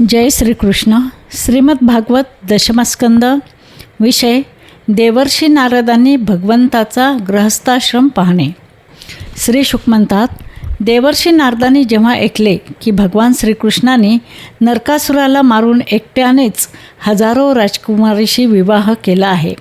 जय श्रीकृष्ण. श्रीमद भागवत दशमस्कंद विषय देवर्षी नारदांनी भगवंताचा ग्रहस्थाश्रम पाहणे. श्री शुक म्हणतात देवर्षी नारदांनी जेव्हा ऐकले की भगवान श्रीकृष्णाने नरकासुराला मारून एकट्यानेच हजारो राजकुमारीशी विवाह केला आहे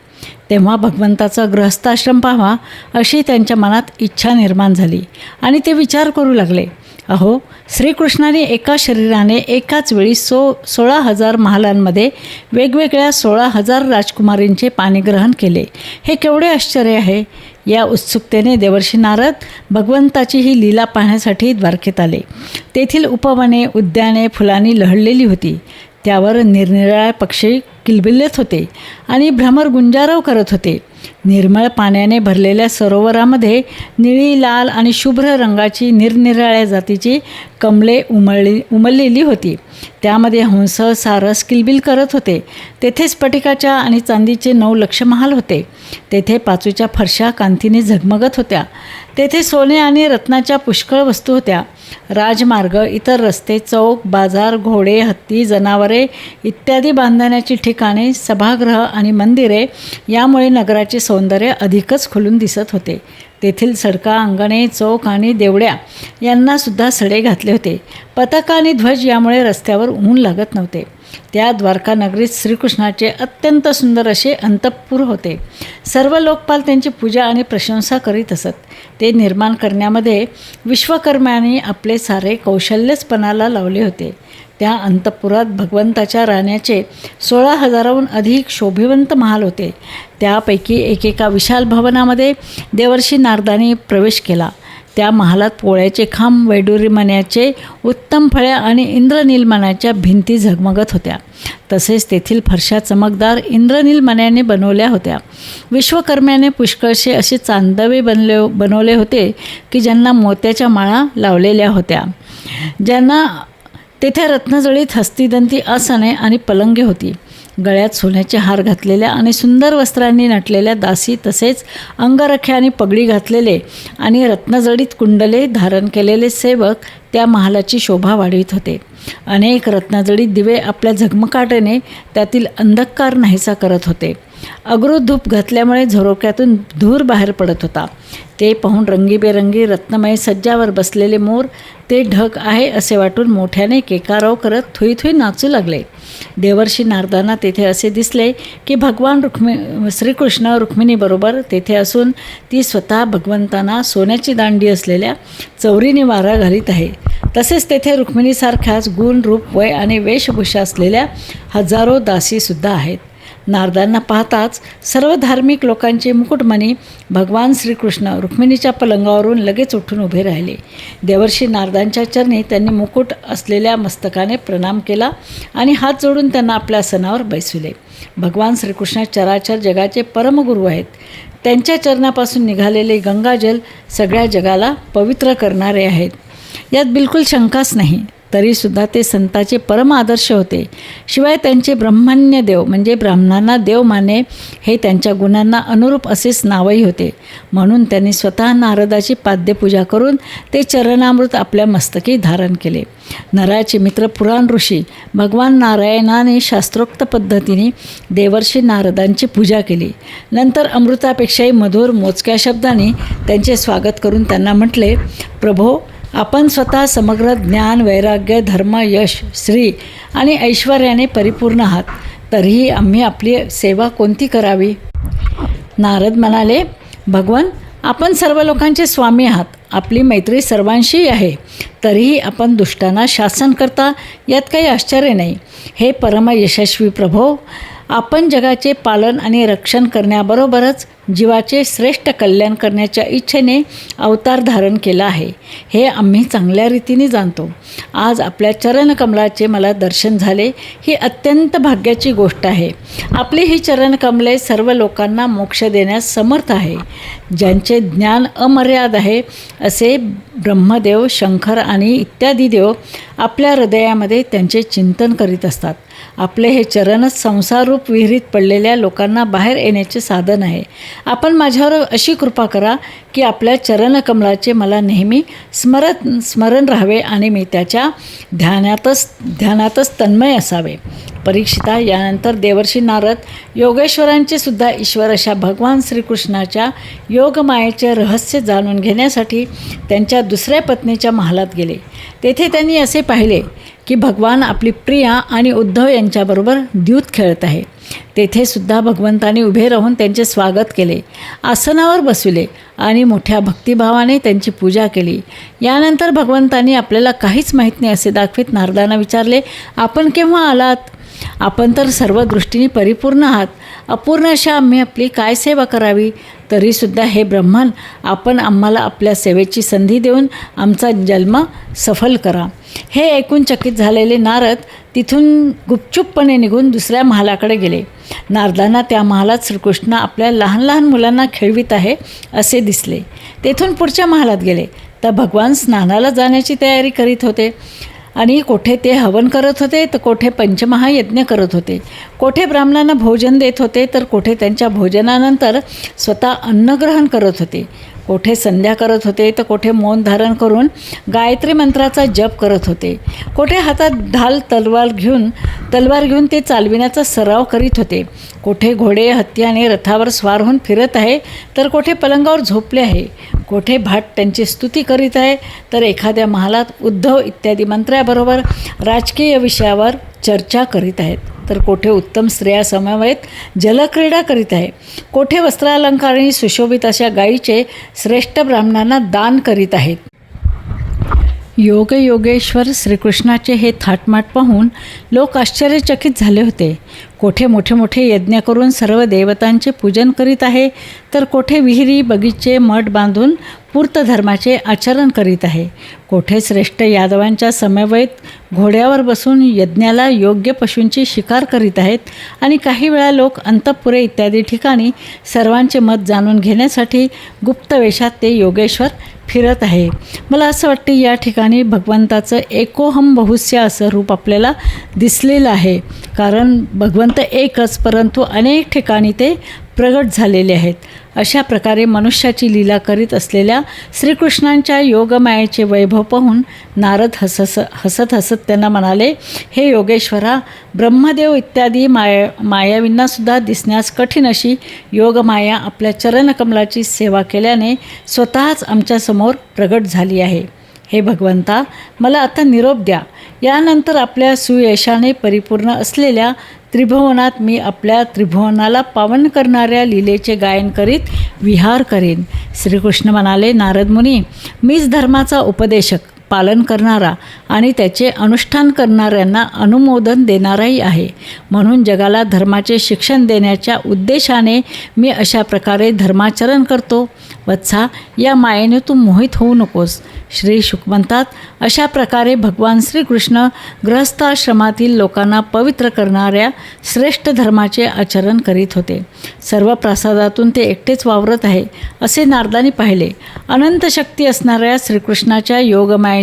तेव्हा भगवंताचा ग्रहस्थाश्रम पाहावा अशी त्यांच्या मनात इच्छा निर्माण झाली आणि ते विचार करू लागले. अहो श्रीकृष्णाने एका शरीराने एकाच वेळी सो सोळा हजार महालांमध्ये वेगवेगळ्या सोळा हजार राजकुमारींचे पाणीग्रहण केले. हे केवढे आश्चर्य आहे? या उत्सुकतेने देवर्षी नारद भगवंताची ही लीला पाहण्यासाठी द्वारकेत आले. तेथील उपवने उद्याने फुलांनी लहडलेली होती. त्यावर निरनिराळ्या पक्षी किलबिल्लत होते आणि भ्रमर गुंजारव करत होते. निर्मळ पाण्याने भरलेल्या सरोवरामध्ये निळी लाल आणि शुभ्र रंगाची निरनिराळ्या जातीची कमले उमळली उमललेली होती. त्यामध्ये हंस सारस किलबिल करत होते. तेथे स्फटिकाच्या आणि चांदीचे नऊ लक्ष महाल होते. तेथे पाचूच्या फरशा कांतीने झगमगत होत्या. तेथे सोने आणि रत्नाच्या पुष्कळ वस्तू होत्या. राजमार्ग इतर रस्ते चौक बाजार घोडे हत्ती जनावरे इत्यादी बांधण्याची ठिकाणे सभागृह आणि मंदिरे यामुळे नगराचे सौंदर्य अधिकच खुलून दिसत होते. तेथील सडका अंगणे चौक आणि देवड्या यांनासुद्धा सडे घातले होते. पताका आणि ध्वज यामुळे रस्त्यावर ऊन लागत नव्हते. त्या द्वारका नगरीत श्रीकृष्णाचे अत्यंत सुंदर असे अंतःपूर होते. सर्व लोकपाल त्यांची पूजा आणि प्रशंसा करीत असत. ते निर्माण करण्यामध्ये विश्वकर्म्याने आपले सारे कौशल्यच लावले होते. त्या अंतपुरात भगवंताच्या राण्याचे सोळा हजाराहून अधिक शोभिवंत महाल होते. त्यापैकी एकेका विशाल भवनामध्ये देवर्षी नारदाने प्रवेश केला. त्या महालात पोळ्याचे खांब वैडुरीमण्याचे उत्तम फळ्या आणि इंद्रनीलमण्याच्या भिंती झगमगत होत्या. तसेच तेथील फरशा चमकदार इंद्रनीलमण्याने बनवल्या होत्या. विश्वकर्म्याने पुष्कळसे असे चांदवे बनले बनवले होते की ज्यांना मोत्याच्या माळा लावलेल्या होत्या. ज्यांना तेथे रत्नजळीत हस्तिदंती असणे आणि पलंगे होती. गळ्यात सोन्याचे हार घातलेल्या आणि सुंदर वस्त्रांनी नटलेल्या दासी तसेच अंगरखे आणि पगडी घातलेले आणि रत्नजडीत कुंडले धारण केलेले सेवक त्या महालाची शोभा वाढवित होते. अनेक रत्नजडीत दिवे आपल्या झगमकाटेने त्यातील अंधकार नाहीसा करत होते. अगरू धूप घातल्यामुळे झरोक्यातून धूर बाहेर पडत होता. ते पाहून रंगीबेरंगी रत्नमय सज्जावर बसलेले मोर ते ढग आहे असे वाटून मोठ्याने केकाराव करत थुई थुई नाचू लागले. देवर्षी नारदांना तेथे असे दिसले की भगवान रुक्मी श्रीकृष्ण रुक्मिणीबरोबर तेथे असून ती स्वतः भगवंतांना सोन्याची दांडी असलेल्या चौरीने वारा घालीत आहे. तसेच तेथे रुक्मिणीसारख्याच गुण रूप वय आणि वेशभूषा असलेल्या हजारो दासीसुद्धा आहेत. नारदांना पाहताच सर्व धार्मिक लोकांचे मुकुटमणी भगवान श्रीकृष्ण रुक्मिणीच्या पलंगावरून लगेच उठून उभे राहिले. देवर्षी नारदांच्या चरणी त्यांनी मुकुट असलेल्या मस्तकाने प्रणाम केला आणि हात जोडून त्यांना आपल्या सणावर बैसविले. भगवान श्रीकृष्ण चराचर जगाचे परमगुरू आहेत. त्यांच्या चरणापासून निघालेले गंगाजल सगळ्या जगाला पवित्र करणारे आहेत. यात बिलकुल शंकाच नाही. तरीसुद्धा ते संताचे परम आदर्श होते. शिवाय त्यांचे ब्रह्मण्य देव म्हणजे ब्राह्मणांना देव माने हे त्यांच्या गुणांना अनुरूप असेच नावही होते. म्हणून त्यांनी स्वतः नारदाची पाद्यपूजा करून ते चरणामृत आपल्या मस्तकी धारण केले. नराचे मित्र पुराण ऋषी भगवान नारायणाने शास्त्रोक्त पद्धतीने देवर्षी नारदांची पूजा केली. नंतर अमृतापेक्षाही मधुर मोजक्या शब्दाने त्यांचे स्वागत करून त्यांना म्हटले प्रभो आपण स्वतः समग्र ज्ञान वैराग्य धर्म यश श्री आणि ऐश्वर्याने परिपूर्ण आहात. तरीही आम्ही आपली सेवा कोणती करावी? नारद म्हणाले भगवान आपण सर्व लोकांचे स्वामी आहात. आपली मैत्री सर्वांशी आहे. तरीही आपण दुष्टांना शासन करता यात काही आश्चर्य नाही. हे परम यशस्वी प्रभो आपण जगाचे पालन आणि रक्षण करण्याबरोबरच जीवाचे श्रेष्ठ कल्याण करण्याच्या इच्छेने अवतार धारण केला आहे. हे आम्ही चांगल्या रीतीने जाणतो. आज आपल्या चरणकमलाचे मला दर्शन झाले ही अत्यंत भाग्याची गोष्ट आहे. आपली ही चरणकमले सर्व लोकांना मोक्ष देण्यास समर्थ आहे. ज्यांचे ज्ञान अमर्याद आहे असे ब्रह्मदेव शंकर आणि इत्यादी देव आपल्या हृदयामध्ये त्यांचे चिंतन करीत असतात. आपले हे चरणच संसाररूप विहिरीत पडलेल्या लोकांना बाहेर येण्याचे साधन आहे. आपण माझ्यावर अशी कृपा करा की आपल्या चरणकमलाचे मला नेहमी स्मरण स्मरण राहावे आणि मी त्याच्या ध्यानातच ध्यानातच तन्मय असावे. परीक्षिता यानंतर देवर्षी नारद योगेश्वरांचे सुद्धा ईश्वर अशा भगवान श्रीकृष्णाच्या योगमायेचे रहस्य जाणून घेण्यासाठी त्यांच्या दुसऱ्या पत्नीच्या महालात गेले. तेथे त्यांनी असे पाहिले की भगवान आपली प्रिया आणि उद्धव यांच्याबरोबर द्यूत खेळत आहे. तेथे सुद्धा भगवंताने उभे राहून त्यांचे स्वागत केले. आसनावर बसविले आणि मोठ्या भक्तिभावाने त्यांची पूजा केली. यानंतर भगवंतांनी आपल्याला काहीच माहीत नाही असे दाखवित नारदांना विचारले आपण केव्हा आलात? आपण तर सर्व दृष्टीने परिपूर्ण आहात. अपूर्ण अशा आम्ही आपली काय सेवा करावी? तरीसुद्धा हे ब्रह्मान आपण आम्हाला आपल्या सेवेची संधी देऊन आमचा जन्म सफल करा. हे ऐकून चकित झालेले नारद तिथून गुपचूपपणे निघून दुसऱ्या महालाकडे गेले. नारदांना त्या महालात श्रीकृष्ण आपल्या लहान लहान मुलांना खेळवीत आहे असे दिसले. तेथून पुढच्या महालात गेले. तर भगवान स्नानाला जाण्याची तयारी करीत होते. आणि कोठे ते हवन करत होते तर कोठे पंचमहायज्ञ करत होते. कोठे ब्राह्मणांना भोजन देत होते तर कोठे त्यांच्या भोजनानंतर स्वतः अन्नग्रहण करत होते. कोठे संध्या करत होते तर कोठे मौन धारण करून गायत्री मंत्राचा जप करत होते. कोठे हातात ढाल तलवार घेऊन तलवार घेऊन ते चालविण्याचा सराव करीत होते. कोठे घोडे हत्ती आणि रथावर स्वार होऊन फिरत आहे तर कोठे पलंगावर झोपले आहे. कोठे भाट त्यांची स्तुती करीत आहे तर एखाद्या महालात उद्धव इत्यादी मंत्र्याबरोबर राजकीय विषयावर चर्चा करीत आहेत. तर कोठे उत्तम स्त्रिया समवेत जलक्रीडा करीत आहे. कोठे वस्त्रालंकाराने सुशोभित अशा गायीचे श्रेष्ठ ब्राह्मणांना दान करीत आहेत. योग योगेश्वर श्रीकृष्णाचे हे थाटमाट पाहून लोक आश्चर्यचकित झाले होते. कोठे मोठे मोठे यज्ञ करून सर्व देवतांचे पूजन करीत आहे तर कोठे विहिरी बगीचे मठ बांधून पूर्त धर्माचे आचरण करीत आहे. कोठे श्रेष्ठ यादवांच्या समवेत घोड्यावर बसून यज्ञाला योग्य पशूंची शिकार करीत आहेत आणि काही वेळा लोक अंतपुरे इत्यादी ठिकाणी सर्वांचे मत जाणून घेण्यासाठी गुप्त वेशात ते योगेश्वर फिरत आहे. मला असं वाटते या ठिकाणी भगवंताचं एकोहम बहुस्य असं रूप आपल्याला दिसलेलं आहे. कारण भगवंत एकच परंतु अनेक ठिकाणी ते प्रगट झालेले आहेत. अशा प्रकारे मनुष्याची लीला करीत असलेल्या श्रीकृष्णांच्या योगमायेचे वैभव पाहून नारद हसस हसत हसत त्यांना म्हणाले हे योगेश्वरा ब्रह्मदेव इत्यादी माया मायावींनासुद्धा दिसण्यास कठीण अशी योगमाया आपल्या चरणकमलाची सेवा केल्याने स्वतःच आमच्यासमोर प्रगट झाली आहे. हे भगवंता मला आता निरोप द्या. यानंतर आपल्या सुयशाने परिपूर्ण असलेल्या त्रिभुवनात मी आपल्या त्रिभुवनाला पावन करणाऱ्या लीलेचे गायन करीत विहार करेन. श्रीकृष्ण म्हणाले नारद मुनी मीच धर्माचा उपदेशक. पालन करणारा आणि त्याचे अनुष्ठान करणाऱ्यांना अनुमोदन देणाराही आहे. म्हणून जगाला धर्माचे शिक्षण देण्याच्या उद्देशाने मी अशा प्रकारे धर्माचरण करतो. वत्सा या मायेने तू मोहित होऊ नकोस. श्री शुक म्हणतात अशा प्रकारे भगवान श्रीकृष्ण गृहस्थाश्रमातील लोकांना पवित्र करणाऱ्या श्रेष्ठ धर्माचे आचरण करीत होते. सर्व प्रसादातून ते एकटेच वावरत आहे असे नारदानी पाहिले. अनंत शक्ती असणाऱ्या श्रीकृष्णाच्या योगमाय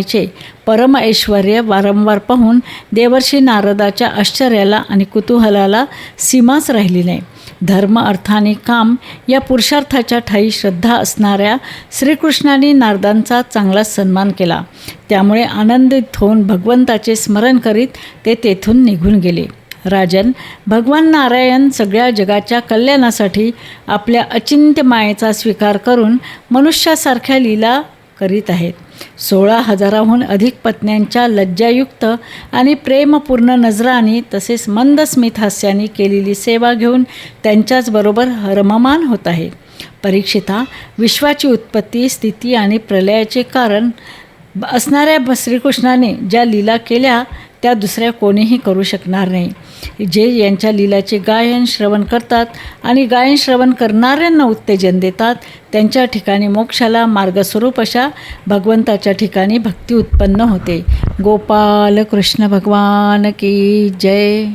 परम ऐश्वर वारंवार पाहून देवर्षी नारदाच्या आश्चर्याला आणि कुतूहलाला सीमाच राहिली नाही. धर्म अर्थाने काम या पुरुषार्थाच्या ठाई श्रद्धा असणाऱ्या श्रीकृष्णाने नारदांचा चांगला सन्मान केला. त्यामुळे आनंदित होऊन भगवंताचे स्मरण करीत ते तेथून निघून गेले. राजन भगवान नारायण सगळ्या जगाच्या कल्याणासाठी आपल्या अचिंत्य मायेचा स्वीकार करून मनुष्यासारख्या लीला करीत आहेत. सोळा हजाराहून अधिक पत्न्यांच्या लज्जायुक्त आणि प्रेमपूर्ण नजराने तसेच मंद स्मित हास्याने केलेली सेवा घेऊन त्यांच्याचबरोबर रममान होत आहे. परीक्षिता विश्वाची उत्पत्ती स्थिती आणि प्रलयाचे कारण असणाऱ्या श्रीकृष्णाने ज्या लीला केल्या त्या दुसऱ्या कोणीही करू शकणार नाही. जे यांच्या लीलाचे गायन श्रवण करतात आणि गायन श्रवण करणाऱ्यांना उत्तेजन देतात त्यांच्या ठिकाणी मोक्षाला मार्गस्वरूप अशा भगवंताच्या ठिकाणी भक्ती उत्पन्न होते. गोपाल कृष्ण भगवान की जय.